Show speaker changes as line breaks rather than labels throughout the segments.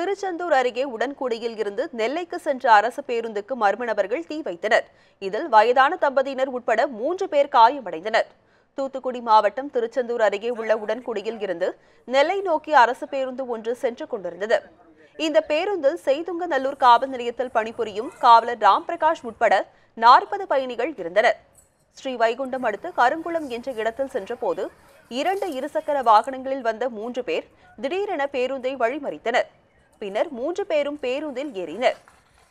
திருச்செந்தூர் அருகே உடன்குடியில் இருந்து நெல்லைக்கு சென்ற அரசு பேருந்துக்கு மர்ம நபர்கள் தீ வைத்தனர். இதில் வயதான தம்பதியினர் உட்பட மூன்று பேர் காயமடைந்தனர். தூத்துக்குடி மாவட்டம் திருச்செந்தூர் அருகே உள்ள உடன்குடியில் இருந்து நெல்லை நோக்கி அரசு பேருந்து ஒன்று சென்று கொண்டிருந்தது. இந்த பேருந்தில் செய்துங்கநல்லூர் காவல் நிலையத்தில் பணிபுரியும் காவலர் ராம் பிரகாஷ் உட்பட நாற்பது பயணிகள் இருந்தனர். ஸ்ரீ வைகுண்டம் அடுத்து கருங்குளம் என்ற இடத்தில் சென்றபோது இரண்டு இருசக்கர வாகனங்களில் வந்த மூன்று பேர் திடீரென பேருந்தை வழிமறித்தனர். பின்னர் மூன்று பேரும் பேருந்தில் ஏறினர்.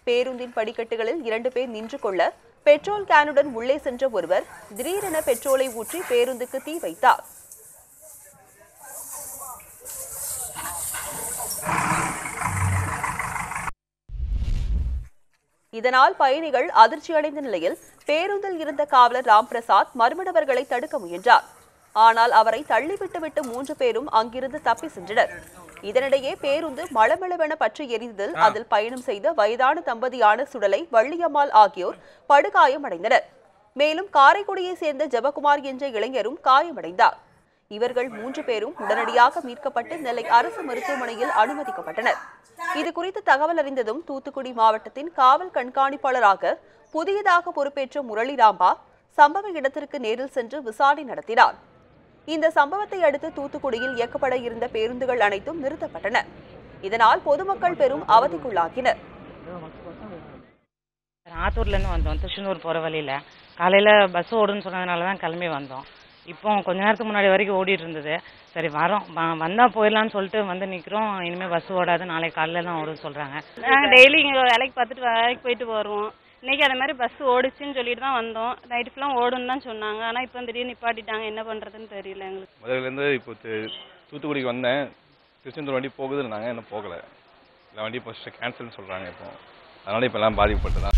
பேருந்தின் படிக்கட்டுகளில் இரண்டு பேர் நின்று கொள்ள பெட்ரோல் கேனுடன் உள்ளே சென்ற ஒருவர் திடீரென பெட்ரோலை ஊற்றி பேருந்துக்கு தீ வைத்தார். இதனால் பயணிகள் அதிர்ச்சியடைந்த நிலையில் பேருந்தில் இருந்த காவலர் ராம்பிரசாத் மர்ம நபர்களை தடுக்க முயன்றார். ஆனால் அவரை தள்ளிவிட்டுவிட்டு மூன்று பேரும் அங்கிருந்து தப்பி சென்றனர். இதனிடையே பேருந்து மளமளவென பற்றி எரிந்ததில் அதில் பயணம் செய்த வயதான தம்பதியான சுடலை வள்ளியம்மாள் ஆகியோர் படுகாயமடைந்தனர். மேலும் காரைக்குடியை சேர்ந்த ஜெபகுமார் என்ற இளைஞரும் காயமடைந்தார். இவர்கள் மூன்று பேரும் உடனடியாக மீட்கப்பட்டு நெல்லை அரசு மருத்துவமனையில் அனுமதிக்கப்பட்டனர். இது குறித்து தகவல் அறிந்ததும் தூத்துக்குடி மாவட்டத்தின் காவல் கண்காணிப்பாளராக புதியதாக பொறுப்பேற்ற முரளி ராம்பா சம்பவ இடத்திற்கு நேரில் சென்று விசாரணை நடத்தினார். இந்த சம்பவத்தை அடுத்து தூத்துக்குடியில் இயக்கப்பட இருந்த பேருந்துகள் அனைத்தும் நிறுத்தப்பட்டன. இதனால் பொதுமக்கள் பெரும் அவதிக்குள்ளாகினர்.
ஆத்தூர்லேருந்து வந்தோம். திருச்செந்தூர் போகிற வழியில். காலையில் பஸ் ஓடுன்னு சொன்னதுனால தான் கிளம்பி வந்தோம். இப்போ கொஞ்ச நேரத்துக்கு முன்னாடி வரைக்கும் ஓடிட்டு இருந்தது. சரி வரோம். வந்தால் போயிடலான்னு சொல்லிட்டு வந்து நிற்கிறோம் இனிமேல் பஸ் ஓடாது. நாளைக்கு காலையில் தான் ஓடுன்னு சொல்கிறாங்க
நாங்கள் டெய்லி இங்கே வேலைக்கு பார்த்துட்டு வேலைக்கு போயிட்டு வருவோம். இன்னைக்கு அந்த மாதிரி பஸ் ஓடுச்சுன்னு சொல்லிட்டு தான் வந்தோம். நைட்டு ஃபுல்லாக ஓடுன்னு தான் சொன்னாங்க. ஆனால் இப்போ திடீர்னு நிப்பாட்டிட்டாங்க. என்ன பண்ணுறதுன்னு தெரியல எங்களுக்கு.
முதல்லேருந்து இப்போ தூத்துக்குடிக்கு வந்தேன். திருச்செந்தூர் வண்டி போகுதுன்னாங்க. இன்னும் போகலை. இல்லை வண்டி இப்போ கேன்சல்னு சொல்கிறாங்க இப்போ. அதனால் இப்போ எல்லாம் பாதிக்கப்பட்டு தான்